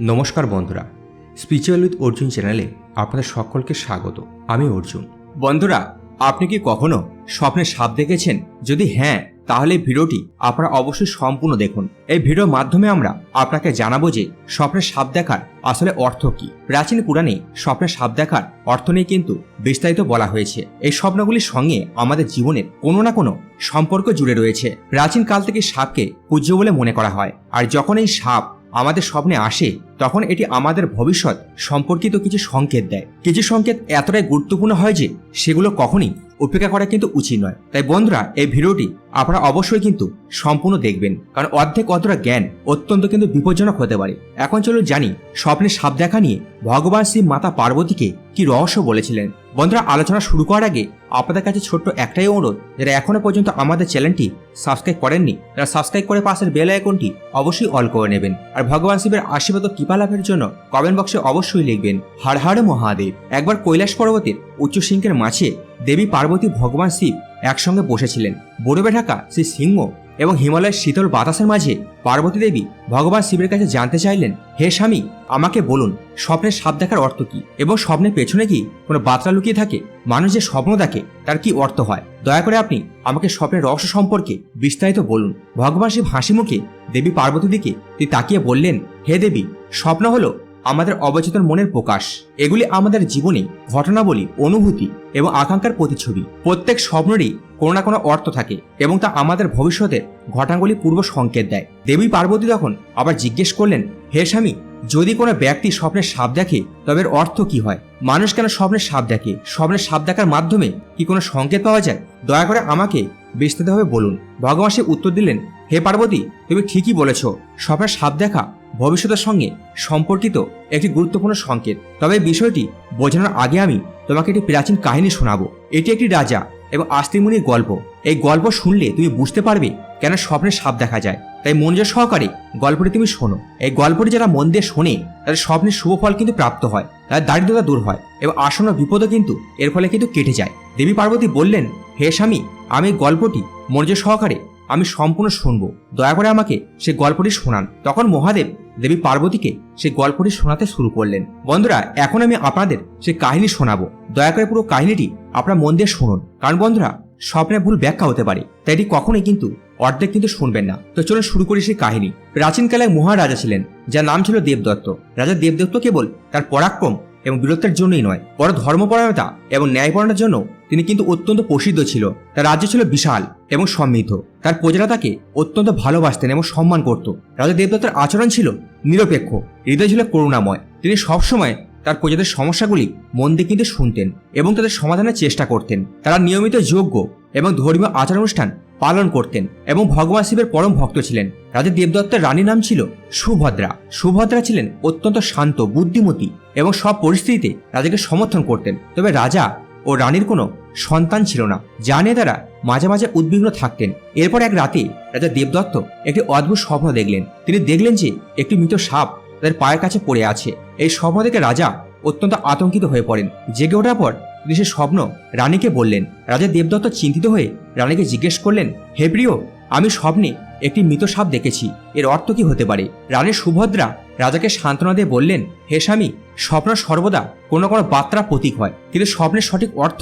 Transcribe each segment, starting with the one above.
নমস্কার বন্ধুরা spiritual with Arjun চ্যানেলে আপনাদের সকলকে স্বাগত। আমি অর্জুন। বন্ধুরা, আপনি কি কখনো স্বপ্নে সাপ দেখেছেন? যদি হ্যাঁ তাহলে ভিডিওটি আপনারা অবশ্যই সম্পূর্ণ দেখুন। এই ভিডিওর মাধ্যমে আমরা আপনাকে জানাব যে স্বপ্নের সাপ দেখার আসলে অর্থ কি। প্রাচীন পুরাণে স্বপ্নের সাপ দেখার অর্থ নিয়ে কিন্তু বিস্তারিত বলা হয়েছে। এই স্বপ্নগুলির সঙ্গে আমাদের জীবনের কোনো না কোনো সম্পর্ক জুড়ে রয়েছে। প্রাচীন কাল থেকে সাপকে পূজ্য বলে মনে করা হয়। আর যখন এই সাপ আমাদের স্বপ্নে আসে, তখন এটি আমাদের ভবিষ্যৎ সম্পর্কিত কিছু সংকেত দেয়। কিছু সংকেত এতটাই গুরুত্বপূর্ণ হয় যে, সেগুলো কখনই উপেক্ষা করা কিন্তু উচিত নয়। তাই বন্ধুরা, এই ভিডিওটি আপনারা অবশ্যই কিন্তু সম্পূর্ণ দেখবেন, কারণ অর্ধেক অতটা জ্ঞান অত্যন্ত কিন্তু বিপজ্জনক হতে পারে। এখন চলুন জানি স্বপ্নে সাপ দেখা নিয়ে ভগবান শ্রী মাতা পার্বতীকে কি রহস্য বলেছিলেন। বন্ধুরা, আলোচনা শুরু করার আগে আপনাদের কাছে ছোট্ট একটাই অনুরোধ, যারা এখনও পর্যন্ত আমাদের চ্যানেলটি সাবস্ক্রাইব করেননি, তারা সাবস্ক্রাইব করে পাশের বেল আইকনটি অবশ্যই অল করে নেবেন। আর ভগবান শিবের আশীর্বাদ কৃপা লাভের জন্য কমেন্ট বক্সে অবশ্যই লিখবেন, হর হর মহাদেব। একবার কৈলাস পর্বতের উচ্চ সিংহের মাঝে দেবী পার্বতী ভগবান শিব একসঙ্গে বসেছিলেন। বরফে ঢাকা সেই সিংহ এবং হিমালয়ের শীতল বাতাসের মাঝে পার্বতী দেবী ভগবান শিবের কাছে জানতে চাইলেন, হে স্বামী, আমাকে বলুন, স্বপ্নের সাপ দেখার অর্থ কি? এবং স্বপ্নের পেছনে কি কোনো বার্তা লুকিয়ে থাকে? মানুষ যে স্বপ্ন দেখে, তার কি অর্থ হয়? দয়া করে আপনি আমাকে স্বপ্নের রহস্য সম্পর্কে বিস্তারিত বলুন। ভগবান শিব হাসি মুখে দেবী পার্বতী দিকে তিনি তাকিয়ে বললেন, হে দেবী, স্বপ্ন হলো আমাদের অবচেতন মনের প্রকাশ। এগুলি আমাদের জীবনে ঘটনাবলী, অনুভূতি এবং আকাঙ্ক্ষার প্রতিচ্ছবি। প্রত্যেক স্বপ্নেরই কোনো না কোনো অর্থ থাকে এবং তা আমাদের ভবিষ্যতের ঘটনাগুলি পূর্ব সংকেত দেয়। দেবী পার্বতী তখন আবার জিজ্ঞেস করলেন, হে স্বামী, যদি কোনো ব্যক্তি স্বপ্নের সাপ দেখে, তবে এর অর্থ কি হয়? মানুষ কেন স্বপ্নের সাপ দেখে? স্বপ্নের সাপ দেখার মাধ্যমে কি কোনো সংকেত পাওয়া যায়? দয়া করে আমাকে বিস্তারিতভাবে বলুন। ভগবান সে উত্তর দিলেন, হে পার্বতী, তুমি ঠিকই বলেছ। স্বপ্নের সাপ দেখা ভবিষ্যতের সঙ্গে সম্পর্কিত একটি গুরুত্বপূর্ণ সংকেত। তবে বিষয়টি বোঝানোর আগে আমি তোমাকে একটি প্রাচীন কাহিনী শোনাবো। এটি একটি রাজা এবং আস্তিমুনির গল্প। এই গল্প শুনলে তুমি বুঝতে পারবে কেন স্বপ্নে সাপ দেখা যায়। তাই মনোযোগ সহকারে গল্পটি তুমি শোনো। এই গল্পটি যারা মন দিয়ে শোনে, তাদের স্বপ্নের শুভ ফল কিন্তু প্রাপ্ত হয়, তাদের দারিদ্রতা দূর হয় এবং আসন্ন বিপদও কিন্তু এর ফলে কিন্তু কেটে যায়। দেবী পার্বতী বললেন, হে স্বামী, আমি গল্পটি মনোযোগ সহকারে আমি সম্পূর্ণ শুনব। দয়া করে আমাকে সে গল্পটি শোনান। তখন মহাদেব দেবী পার্বতীকে সে গল্পটি শোনাতে শুরু করলেন। বন্ধুরা, এখন আমি আপনাদের সে কাহিনী শোনাবো। দয়া করে পুরো কাহিনীটি আপনার মন দিয়ে শুনুন। কারণ বন্ধুরা, স্বপ্নে ভুল ব্যাখ্যা হতে পারে, তাই এটি কখনোই কিন্তু অর্ধেক কিন্তু শুনবেন না। তো চলুন শুরু করি সেই কাহিনী। প্রাচীনকালে মহারাজা ছিলেন, যার নাম ছিল দেবদত্ত। রাজা দেবদত্ত কেবল তার পরাক্রম এবং বীরত্বের জন্যই নয় বড় ধর্মপরায়ণতা এবং ন্যায়পরায়ণতার জন্য তিনি কিন্তু অত্যন্ত প্রসিদ্ধ ছিল। তার রাজ্য ছিল বিশাল এবং সমৃদ্ধ। তার প্রজারা তাকে অত্যন্ত ভালোবাসতেন এবং সম্মান করত। রাজা দেবদত্তের আচরণ ছিল নিরপেক্ষ, হৃদয় ছিল করুণাময়। তিনি সবসময় তার প্রজাদের সমস্যাগুলি মন দিয়ে কিন্তু শুনতেন এবং তাদের সমাধানের চেষ্টা করতেন। তারা নিয়মিত যোগ্য এবং ধর্মীয় আচার অনুষ্ঠান পালন করতেন এবং ভগবান শিবের পরম ভক্ত ছিলেন। রাজা দেবদত্তের রানীর নাম ছিল সুভদ্রা। সুভদ্রা ছিলেন অত্যন্ত শান্ত, বুদ্ধিমতী এবং সব পরিস্থিতিতে রাজাকে সমর্থন করতেন। তবে রাজা ও রানীর কোনো সন্তান ছিল না, যা নিয়ে তারা মাঝে মাঝে উদ্বিগ্ন থাকতেন। এরপর এক রাতে রাজা দেবদত্ত একটি অদ্ভুত স্বপ্ন দেখলেন। তিনি দেখলেন যে একটি মৃত সাপ তাদের পায়ের কাছে পড়ে আছে। এই স্বপ্ন দেখে রাজা অত্যন্ত আতঙ্কিত হয়ে পড়েন। জেগে ওঠার পর সে স্বপ্ন রানীকে বললেন, রাজা দেবদত্ত চিন্তিত হয়ে রানীকে জিজ্ঞেস করলেন, হে প্রিয়, আমি স্বপ্নে একটি মৃত সাপ দেখেছি, এর অর্থ কি হতে পারে? রানী সুভদ্রা রাজাকে সান্ত্বনা দিয়ে বললেন, হে স্বামী, স্বপ্ন সর্বদা কোনো কোনো বার্তার প্রতীক হয়, কিন্তু স্বপ্নের সঠিক অর্থ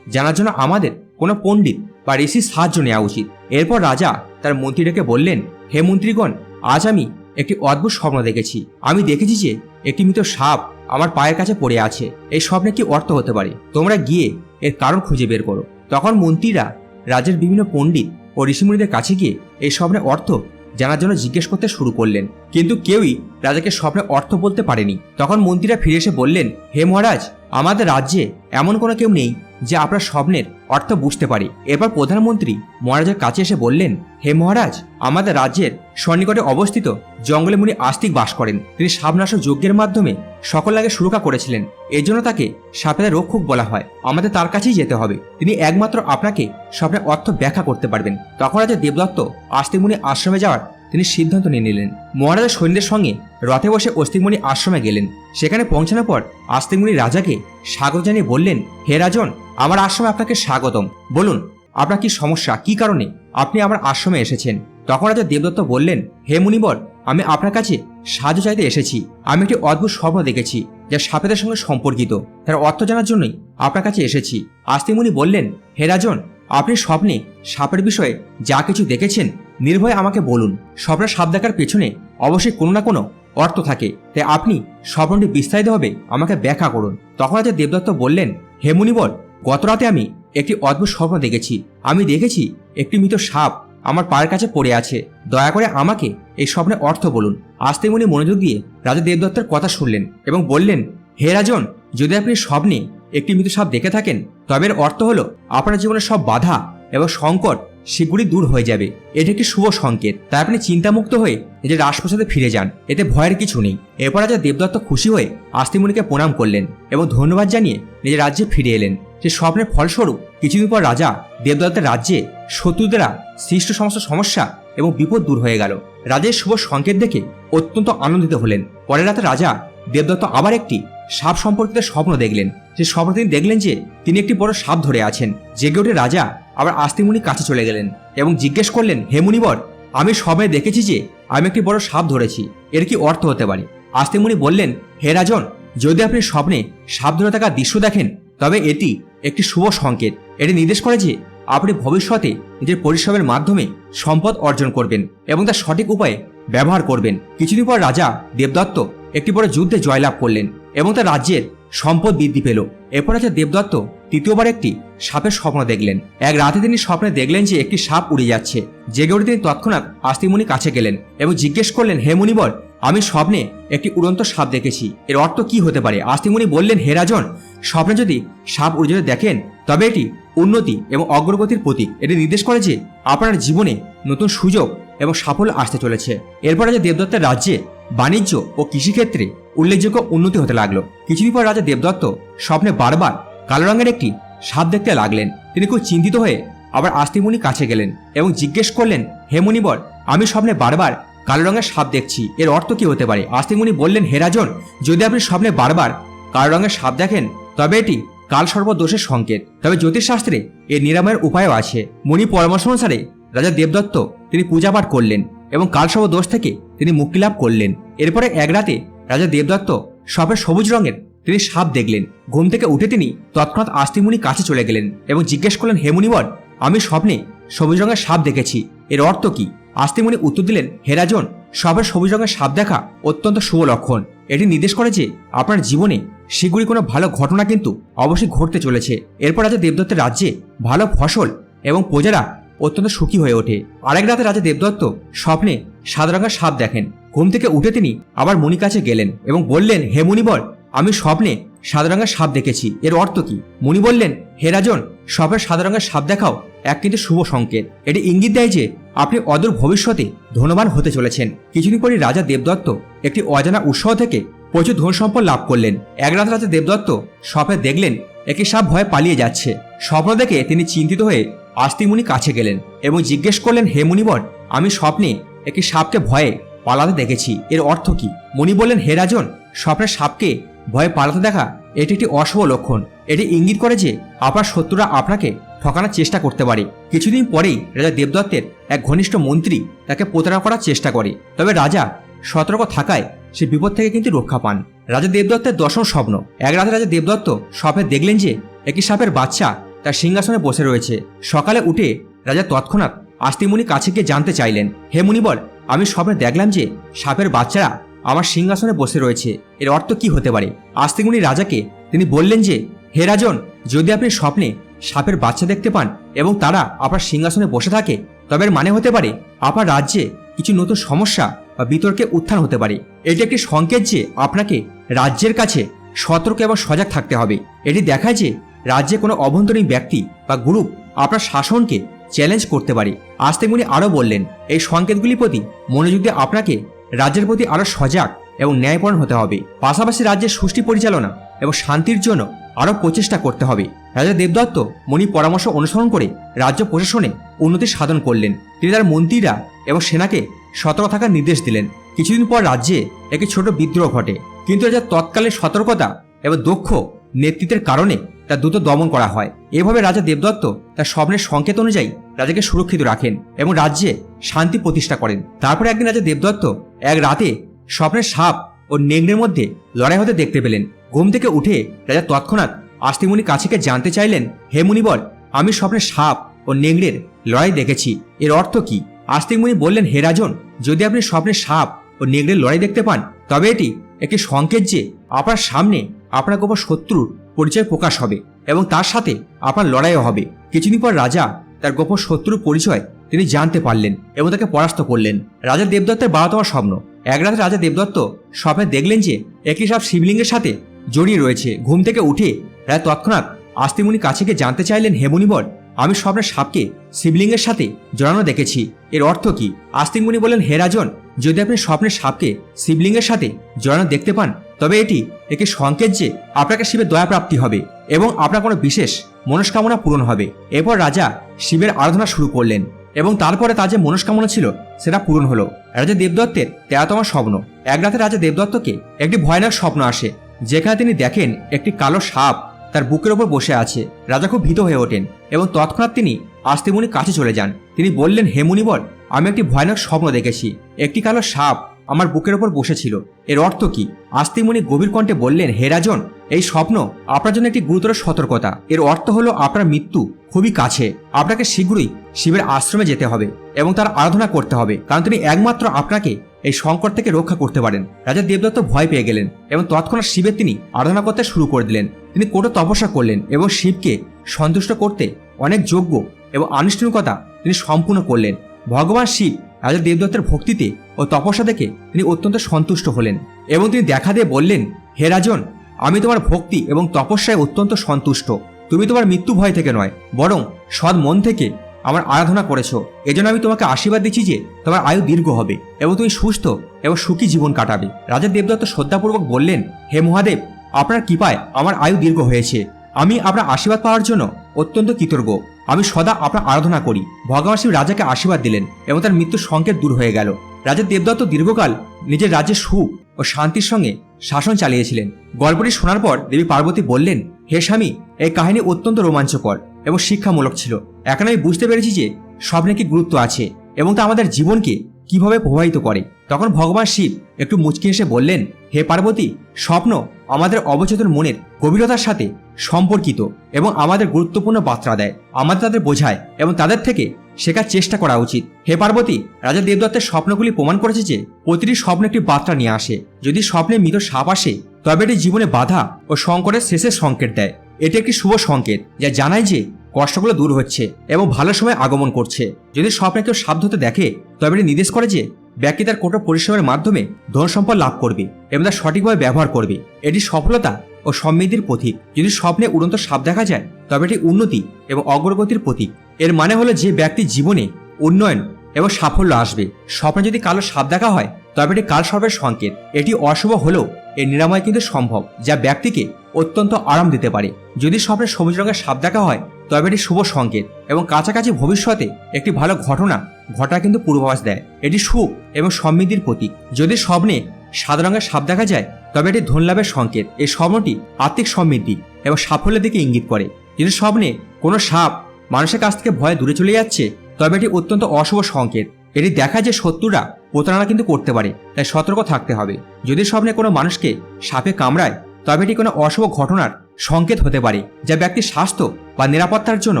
জানার জন্য আমাদের কোনো পণ্ডিত বা ঋষির সাহায্য নেওয়া উচিত। এরপর রাজা তার মন্ত্রীটাকে বললেন, হে মন্ত্রীগণ, আজ আমি একটি অদ্ভুত স্বপ্ন দেখেছি। আমি দেখেছি যে একটি মৃত সাপ আমার পায়ের কাছে পড়ে আছে। এই স্বপ্নে কি অর্থ হতে পারে। তোমরা গিয়ে এর কারণ খুঁজে বের করো। তখন মন্ত্রীরা, রাজ্যের বিভিন্ন পণ্ডিত ও ঋষিমুনিদের কাছে গিয়ে এই স্বপ্নের অর্থ জানার জন্য জিজ্ঞেস করতে শুরু করলেন। কিন্তু কেউই রাজাকে স্বপ্নে অর্থ বলতে পারেনি। তখন মন্ত্রীরা ফিরে এসে বললেন, হে মহারাজ আমাদের রাজ্যে এমন কোনো কেউ নেই যে আপনার স্বপ্নের অর্থ বুঝতে পারে। এরপর প্রধানমন্ত্রী মহারাজের কাছে এসে বললেন, হে মহারাজ, আমাদের রাজ্যের সন্নিকটে অবস্থিত জঙ্গলে মুনি আস্তিক বাস করেন। তিনি সাবনাশক যজ্ঞের মাধ্যমে সকল আগে সুরক্ষা করেছিলেন। এর জন্য তাকে সাপেদের রক্ষক বলা হয়। আমাদের তার কাছেই যেতে হবে। তিনি একমাত্র আপনাকে স্বপ্নের অর্থ ব্যাখ্যা করতে পারবেন। তখন রাজা দেবদত্ত আস্তিক মুনি আশ্রমে যাওয়ার তিনি সিদ্ধান্ত নিয়ে নিলেন। মহারাজা সৈন্যদের সঙ্গে রথে বসে অস্তিকমণি আশ্রমে গেলেন। সেখানে পৌঁছানোর পর আস্তিকমণি রাজাকে স্বাগত জানিয়ে বললেন, হে রাজন, আমার আশ্রমে আপনাকে স্বাগতম। বলুন, আপনার কি সমস্যা? কি কারণে? আপনি আমার আশ্রমে এসেছেন। তখন রাজা দেবদত্ত বললেন, হে মুনিবর, আমি আপনার কাছে সাহায্য চাইতে এসেছি। আমি একটি অদ্ভুত স্বপ্ন দেখেছি, যা সাপেদের সঙ্গে সম্পর্কিত। তার অর্থ জানার জন্যই আপনার কাছে এসেছি। আস্তিমুনি বললেন, হে রাজন আপনি স্বপ্নে সাপের বিষয়ে যা কিছু দেখেছেন, নির্ভয়ে আমাকে বলুন। স্বপ্নের সাপ দেখার পেছনে অবশ্যই কোনো না কোনো অর্থ থাকে। তাই আপনি স্বপ্নটি বিস্তারিতভাবে আমাকে ব্যাখ্যা করুন। তখন রাজা দেবদত্ত বললেন, হে মুনিবর গতরাতে আমি একটি অদ্ভুত স্বপ্ন দেখেছি। আমি দেখেছি একটি মৃত সাপ আমার পায়ের কাছে পড়ে আছে। দয়া করে আমাকে এই স্বপ্নের অর্থ বলুন। আস্তে মনে মনোযোগ দিয়ে রাজা দেবদত্তের কথা শুনলেন এবং বললেন, হে রাজন, যদি আপনি স্বপ্নে একটি মৃত সাপ দেখে থাকেন, তবে এর অর্থ হলো, আপনার জীবনের সব বাধা এবং সংকট সেগুলি দূর হয়ে যাবে। এটা একটি শুভ সংকেত। তাই আপনি চিন্তামুক্ত হয়ে নিজের রাজপ্রসাদে ফিরে যান। এতে ভয়ের কিছু নেই। এরপর রাজা দেবদত্ত খুশি হয়ে আস্তিমুনিকে প্রণাম করলেন এবং ধন্যবাদ জানিয়ে নিজের রাজ্যে ফিরে এলেন। সে স্বপ্নের ফলস্বরূপ কিছুদিন পর রাজা দেবদত্তের রাজ্যে শত্রুদেরা সৃষ্ট সমস্ত সমস্যা এবং বিপদ দূর হয়ে গেল। রাজের শুভ সংকেত দেখে অত্যন্ত আনন্দিত হলেন। পরের রাতে রাজা দেবদত্ত আবার একটি সাপ সম্পর্কিত স্বপ্ন দেখলেন। সে স্বপ্ন তিনি দেখলেন যে তিনি একটি বড় সাপ ধরে আছেন। জেগে উঠে রাজা, আবার আস্তিমুনির কাছে চলে গেলেন এবং জিজ্ঞেস করলেন, হে মুনিবর, আমি সবাই দেখেছি যে আমি একটি বড় সাপ ধরেছি। এর কি অর্থ হতে পারে? আস্তিমুনি বললেন, হে রাজন, যদি আপনি স্বপ্নে সাপ ধরে থাকা দৃশ্য দেখেন, তবে এটি একটি শুভ সংকেত। এটি নির্দেশ করে যে আপনি ভবিষ্যতে নিজের পরিশ্রমের মাধ্যমে সম্পদ অর্জন করবেন এবং তার সঠিক উপায়ে ব্যবহার করবেন। কিছুদিন পর রাজা দেবদত্ত একটি বড় যুদ্ধে জয়লাভ করলেন এবং তার রাজ্যের সম্পদ বৃদ্ধি পেল। এরপর রাজা দেবদত্ত তৃতীয়বার একটি সাপের স্বপ্ন দেখলেন। এক রাতে তিনি স্বপ্নে দেখলেন যে একটি সাপ উড়ে যাচ্ছে। জেগে উঠে তিনি তৎক্ষণাৎ আস্তিমুনি কাছে গেলেন এবং জিজ্ঞেস করলেন, হে মুনিবর, আমি স্বপ্নে একটি উড়ন্ত সাপ দেখেছি। এর অর্থ কি হতে পারে? আস্তিমুনি বললেন, হে রাজন, স্বপ্নে যদি সাপ উড়ে যেতে দেখেন, তবে এটি উন্নতি এবং অগ্রগতির প্রতীক। এটি নির্দেশ করে যে আপনার জীবনে নতুন সুযোগ এবং সাফল্য আসতে চলেছে। এরপর রাজা দেবদত্তের রাজ্যে বাণিজ্য ও কৃষিক্ষেত্রে উল্লেখযোগ্য উন্নতি হতে লাগল। কিছুদিন পর রাজা দেবদত্ত স্বপ্নে বারবার কালো রঙের একটি সাপ দেখতে লাগলেন। তিনি খুব চিন্তিত হয়ে আবার আস্তিমুনি কাছে গেলেন এবং জিজ্ঞেস করলেন, হে মুনিবর, আমি স্বপ্নে বারবার কালো রঙের সাপ দেখছি। এর অর্থ কি হতে পারে? আস্তিমুনি বললেন, হে রাজন, যদি আপনি স্বপ্নে বারবার কালো রঙের সাপ দেখেন, তবে এটি কাল সর্বদোষের সংকেত। তবে জ্যোতিষশাস্ত্রে এর নিরাময়ের উপায়ও আছে। মুনি পরামর্শ অনুসারে রাজা দেবদত্ত তিনি পূজাপাঠ করলেন। এবং কালসর্ব দোষ থেকে তিনি মুক্তি লাভ করলেন। এরপরে এক রাতে রাজা দেবদত্ত সবের সবুজ রঙের তিনি সাপ দেখলেন। ঘুম থেকে উঠে তিনি তৎক্ষণাৎ আস্তিমুনি কাছে চলে গেলেন এবং জিজ্ঞেস করলেন, হে মুনিবর, আমি স্বপ্নে সবুজ রঙের সাপ দেখেছি। এর অর্থ কি? আস্তিমুনি উত্তর দিলেন, হে রাজন সবের সবুজ রঙের সাপ দেখা অত্যন্ত শুভ লক্ষণ। এটি নির্দেশ করে যে আপনার জীবনে শীঘ্রই কোনো ভালো ঘটনা কিন্তু অবশ্যই ঘটতে চলেছে। এরপর রাজা দেবদত্তের রাজ্যে ভালো ফসল এবং প্রজারা অত্যন্ত সুখী হয়ে ওঠে। আরেক রাতে রাজা দেবদত্ত স্বপ্নে সাদা রঙের সাপ দেখেন। ঘুম থেকে উঠে তিনি আবার মুনি কাছে গেলেন এবং বললেন, হে মুনিবর, আমি স্বপ্নে সাদা রঙের সাপ দেখেছি। এর অর্থ কি? মুনি বললেন, হে রাজন স্বপ্নের সাদা রঙের সাপ দেখাও এক কিন্তু শুভ সংকেত। এটি ইঙ্গিত দেয় যে আপনি অদূর ভবিষ্যতে ধনবান হতে চলেছেন। কিছুদিন পরই রাজা দেবদত্ত একটি অজানা উৎসাহ থেকে প্রচুর ধন সম্পদ লাভ করলেন। এক রাত রাজা দেবদত্ত স্বপ্নে দেখলেন, একটি সাপ ভয়ে পালিয়ে যাচ্ছে। স্বপ্ন দেখে তিনি চিন্তিত হয়ে আস্তিমুনি কাছে গেলেন এবং জিজ্ঞেস করলেন, হে মুনিবর, আমি স্বপ্নে একটি সাপকে ভয়ে পালাতে দেখেছি। এর অর্থ কি? মুনি বললেন, হে রাজন, স্বপ্নের সাপকে ভয়ে পালাতে দেখা, এটি একটি অশুভ লক্ষণ। এটি ইঙ্গিত করে যে আপনার শত্রুরা আপনাকে ঠকানোর চেষ্টা করতে পারে। কিছুদিন পরেই রাজা দেবদত্তের এক ঘনিষ্ঠ মন্ত্রী তাকে প্রতারণা করার চেষ্টা করে। তবে রাজা সতর্ক থাকায় সে বিপদ থেকে কিন্তু রক্ষা পান। রাজা দেবদত্তের দশম স্বপ্ন। এক রাতে রাজা দেবদত্ত স্বপ্নে দেখলেন যে একটি সাপের বাচ্চা তার সিংহাসনে বসে রয়েছে। সকালে উঠে রাজা তৎক্ষণাৎ আস্তিমুনি কাছে গিয়ে জানতে চাইলেন, হে মুনিবর আমি স্বপ্নে দেখলাম যে সাপের বাচ্চারা আমার সিংহাসনে বসে রয়েছে। এর অর্থ কি হতে পারে? আস্তিমুনি রাজাকে তিনি বললেন যে, হে রাজন, যদি আপনি স্বপ্নে সাপের বাচ্চা দেখতে পান এবং তারা আপনার সিংহাসনে বসে থাকে, তবে এর মানে হতে পারে আপনার রাজ্যে কিছু নতুন সমস্যা বা বিতর্কে উত্থান হতে পারে। এটি একটি সংকেত যে আপনাকে রাজ্যের কাছে সতর্ক এবং সজাগ থাকতে হবে। এটি দেখায় যে রাজ্যে কোনো অভ্যন্তরীণ ব্যক্তি বা গ্রুপ আপনার শাসনকে চ্যালেঞ্জ করতে পারে। আস্তেমুনি আরও বললেন, এই সংকেতগুলির প্রতি মনোযোগ দিয়ে আপনাকে রাজ্যের প্রতি আরও সজাগ এবং ন্যায়পরণ হতে হবে। পাশাপাশি রাজ্যের সুষ্ঠি পরিচালনা এবং শান্তির জন্য আরও প্রচেষ্টা করতে হবে। রাজা দেবদত্ত মণি পরামর্শ অনুসরণ করে রাজ্য প্রশাসনে উন্নতি সাধন করলেন। তিনি তার মন্ত্রীরা এবং সেনাকে সতর্ক থাকার নির্দেশ দিলেন। কিছুদিন পর রাজ্যে একটি ছোট বিদ্রোহ ঘটে। কিন্তু রাজার তৎকালীন সতর্কতা এবং দক্ষ নেতৃত্বের কারণে তা দ্রুত দমন করা হয়। এভাবে রাজা দেবদত্ত তার স্বপ্নের সংকেত অনুযায়ী রাজাকে সুরক্ষিত রাখেন এবং রাজ্যে শান্তি প্রতিষ্ঠা করেন। তারপর একদিন রাজা দেবদত্ত এক রাতে স্বপ্নের সাপ ও নেংড়ের মধ্যে লড়াই হতে দেখতে পেলেন। ঘুম থেকে উঠে রাজা তৎক্ষণাৎ আস্তিমুনি কাছেকে জানতে চাইলেন, হে মুনিবর, আমি স্বপ্নে সাপ ও নেংড়ের লড়াই দেখেছি। এর অর্থ কি? আস্তিকমুনি বললেন, হে রাজন, যদি আপনি স্বপ্নে সাপ ও নেংড়ের লড়াই দেখতে পান, তবে এটি একটি সংকেত যে আপনার সামনে আপনার গোপন শত্রুর পরিচয় প্রকাশ হবে এবং তার সাথে আপনার লড়াইও হবে। কিছুদিন পর রাজা তার গোপন শত্রুর পরিচয় তিনি জানতে পারলেন এবং তাকে পরাস্ত করলেন। রাজা দেবদত্তের বারোতম স্বপ্ন। এক রাতে রাজা দেবদত্ত স্বপ্নে দেখলেন যে একটি সাপ শিবলিঙ্গের সাথে জড়িয়ে রয়েছে। ঘুম থেকে উঠে রাজা তৎক্ষণাৎ আস্তিমুনি কাছে গিয়ে জানতে চাইলেন, হে মুনিবর আমি স্বপ্নের সাপকে শিবলিঙ্গের সাথে জড়ানো দেখেছি। এর অর্থ কি? আস্তিক মুনি বলেন হে রাজন, যদি আপনি স্বপ্নের সাপকে শিবলিঙ্গের সাথে জড়ানো দেখতে পান, তবে এটি একটি সংকেত যে আপনাকে শিবের দয়া প্রাপ্তি হবে এবং আপনার কোনো বিশেষ মনস্কামনা পূরণ হবে। এরপর রাজা শিবের আরাধনা শুরু করলেন এবং তারপরে তার যে মনস্কামনা ছিল, সেটা পূরণ হলো। রাজা দেবদত্তের তেরোতম স্বপ্ন। এক রাতে রাজা দেবদত্তকে একটি ভয়ানক স্বপ্ন আসে, যেখানে তিনি দেখেন একটি কালো সাপ তার বুকের ওপর বসে আছে। রাজা খুব ভীত হয়ে ওঠেন এবং তৎক্ষণাৎ তিনি আস্তিমুনির কাছে চলে যান। তিনি বললেন, হে মুনিবর, আমি একটি ভয়ানক স্বপ্ন দেখেছি। একটি কালো সাপ আমার বুকের ওপর বসেছিল। এর অর্থ কি? আস্তিমুনি গভীর কণ্ঠে বললেন, হে রাজন, এই স্বপ্ন আপনার জন্য একটি গুরুতর সতর্কতা। এর অর্থ হলো আপনার মৃত্যু খুবই কাছে। আপনাকে শীঘ্রই শিবের আশ্রমে যেতে হবে এবং তার আরাধনা করতে হবে। কারণ তিনি একমাত্র আপনাকে এই সংকট থেকে রক্ষা করতে পারেন। রাজা দেবদত্ত ভয় পেয়ে গেলেন এবং তৎক্ষণাৎ শিবের তিনি আরাধনা করতে শুরু করে দিলেন। তিনি কঠোর তপস্যা করলেন এবং শিবকে সন্তুষ্ট করতে অনেক যোগ্য এবং আনুষ্ঠানিকতা তিনি সম্পূর্ণ করলেন। ভগবান শিব রাজা দেবদত্তের ভক্তিতে ও তপস্যা দেখে তিনি অত্যন্ত সন্তুষ্ট হলেন এবং তিনি দেখা দিয়ে বললেন, হে রাজন, আমি তোমার ভক্তি এবং তপস্যায় অত্যন্ত সন্তুষ্ট। তুমি তোমার মৃত্যু ভয় থেকে নয়, বরং সৎ মন থেকে আমার আরাধনা করেছ। এজন্য আমি তোমাকে আশীর্বাদ দিচ্ছি যে তোমার আয়ু দীর্ঘ হবে এবং তুমি সুস্থ এবং সুখী জীবন কাটাবে। রাজা দেবদত্ত শ্রদ্ধাপূর্বক বললেন, হে মহাদেব, আপনার কৃপায় আমার আয়ু দীর্ঘ হয়েছে। আমি আপনার আশীর্বাদ পাওয়ার জন্য অত্যন্ত কৃতজ্ঞ। আমি সদা আপনার আরাধনা করি। ভগবান শিব রাজাকে আশীর্বাদ দিলেন এবং তার মৃত্যুর সংকেত দূর হয়ে গেল। রাজা দেবদত্ত দীর্ঘকাল নিজের রাজ্যের সুখ ও শান্তির সঙ্গে শাসন চালিয়েছিলেন। গল্পটি শোনার পর দেবী পার্বতী বললেন, হে স্বামী, এই কাহিনী অত্যন্ত রোমাঞ্চকর। এবং শিক্ষামূলক ছিল। এখন আমি বুঝতে পেরেছি যে স্বপ্নে কি গুরুত্ব আছে এবং তা আমাদের জীবনকে কীভাবে প্রভাবিত করে। তখন ভগবান শিব একটু মুচকি এসে বললেন, হে পার্বতী, স্বপ্ন আমাদের অবচেতন মনের গভীরতার সাথে সম্পর্কিত এবং আমাদের গুরুত্বপূর্ণ বার্তা দেয়। আমাদের তাদের বোঝায় এবং তাদের থেকে শেখার চেষ্টা করা উচিত। হে পার্বতী, রাজা দেবদত্তের স্বপ্নগুলি প্রমাণ করেছে যে প্রতিটি স্বপ্ন একটি বার্তা নিয়ে আসে। যদি স্বপ্নে মৃত সাপ আসে, তবে এটি জীবনে বাধা ও সংকটের শেষের সংকেত দেয়। এটি একটি শুভ সংকেত যা জানায় যে কষ্টগুলো দূর হচ্ছে এবং ভালো সময় আগমন করছে। যদি স্বপ্নে কেউ সাধ্য হতে দেখে, তবে এটি নির্দেশ করে যে ব্যক্তি তার কঠোর পরিশ্রমের মাধ্যমে ধন সম্পদ লাভ করবে এবং তার সঠিকভাবে ব্যবহার করবে। এটি সফলতা ও সমৃদ্ধির প্রতীক। যদি স্বপ্নে উড়ন্ত সাপ দেখা যায়, তবে এটি উন্নতি এবং অগ্রগতির প্রতীক। এর মানে হলো যে ব্যক্তির জীবনে উন্নয়ন এবং সাফল্য আসবে। স্বপ্নে যদি কালো সাপ দেখা হয়, তবে এটি কাল সর্বের সংকেত। এটি অশুভ হলেও এর নিরাময় কিন্তু সম্ভব, যা ব্যক্তিকে অত্যন্ত আরাম দিতে পারে। যদি স্বপ্নে সবুজ রঙের সাপ দেখা হয়, তবে এটি শুভ সংকেত এবং কাছাকাছি ভবিষ্যতে একটি ভালো ঘটনা ঘটা কিন্তু পূর্বাভাস দেয়। এটি সুখ এবং সমৃদ্ধির প্রতীক। যদি স্বপ্নে সাদা রঙের সাপ দেখা যায়, তবে এটি ধনলাভের সংকেত। এই স্বপ্নটি আর্থিক সমৃদ্ধি এবং সাফল্যের দিকে ইঙ্গিত করে। যদি স্বপ্নে কোনো সাপ মানুষের কাছ থেকে ভয়ে দূরে চলে যাচ্ছে, তবে এটি অত্যন্ত অশুভ সংকেত। এটি দেখা যে শত্রুরা প্রতারণা কিন্তু করতে পারে, তাই সতর্ক থাকতে হবে। যদি স্বপ্নে কোনো মানুষকে সাপে কামড়ায়, তবে এটি কোনো অশুভ ঘটনার সংকেত হতে পারে, যা ব্যক্তির স্বাস্থ্য বা নিরাপত্তার জন্য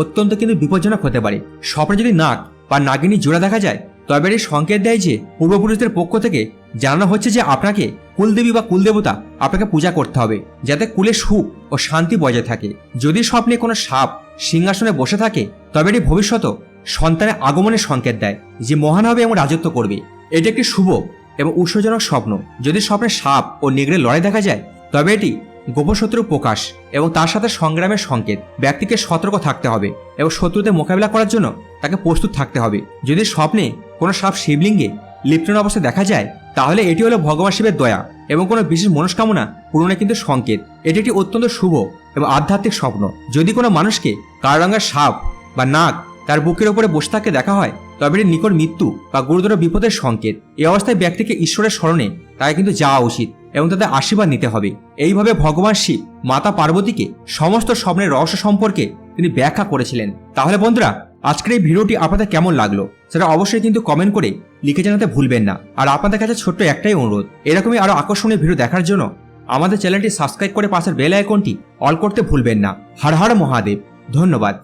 অত্যন্ত কিন্তু বিপজ্জনক হতে পারে। স্বপ্নে যদি নাক বা নাগিনী জোড়া দেখা যায়, তবে এটি সংকেত দেয় যে পূর্বপুরুষদের পক্ষ থেকে জানানো হচ্ছে যে আপনাকে কুলদেবী বা কুলদেবতা আপনাকে পূজা করতে হবে, যাতে কুলে সুখ ও শান্তি বজায় থাকে। যদি স্বপ্নে কোনো সাপ সিংহাসনে বসে থাকে, তবে এটি ভবিষ্যৎ সন্তানের আগমনের সংকেত দেয় যে মহান হবে এবং রাজত্ব করবে। এটি একটি শুভ এবং উৎসজনক স্বপ্ন। যদি স্বপ্নে সাপ ও নেগড়ে লড়াই দেখা যায়, তবে এটি গোপন শত্রুর প্রকাশ এবং তার সাথে সংগ্রামের সংকেত। ব্যক্তিকে সতর্ক থাকতে হবে এবং শত্রুদের মোকাবিলা করার জন্য তাকে প্রস্তুত থাকতে হবে। যদি স্বপ্নে কোনো সাপ শিবলিঙ্গে লিপ্টন অবস্থায় দেখা যায়, তাহলে এটি হলো ভগবান শিবের দয়া এবং কোনো বিশেষ মনস্কামনা পূরণে কিন্তু সংকেত। এটি একটি অত্যন্ত শুভ এবং আধ্যাত্মিক স্বপ্ন। যদি কোনো মানুষকে কালো রঙের সাপ বা নাগ তার বুকের ওপরে বসে থাকতে দেখা হয় তবে এটি নিকট মৃত্যু বা গুরুতর বিপদের সংকেত। এই অবস্থায় ব্যক্তিকে ঈশ্বরের স্মরণে তাকে কিন্তু যাওয়া উচিত এবং তাদের আশীর্বাদ নিতে হবে। এইভাবে ভগবান শিব, মাতা পার্বতীকে সমস্ত স্বপ্নের রহস্য সম্পর্কে তিনি ব্যাখ্যা করেছিলেন। তাহলে বন্ধুরা, আজকের এই ভিডিওটি আপনাদের কেমন লাগল? সেটা অবশ্যই কিন্তু কমেন্ট করে লিখে জানাতে ভুলবেন না। আর আপনাদের কাছে ছোট্ট একটাই অনুরোধ, এরকমই আরও আকর্ষণীয় ভিডিও দেখার জন্য আমাদের চ্যানেলটি সাবস্ক্রাইব করে পাশের বেল আইকনটি অল করতে ভুলবেন না। হর হর মহাদেব। ধন্যবাদ।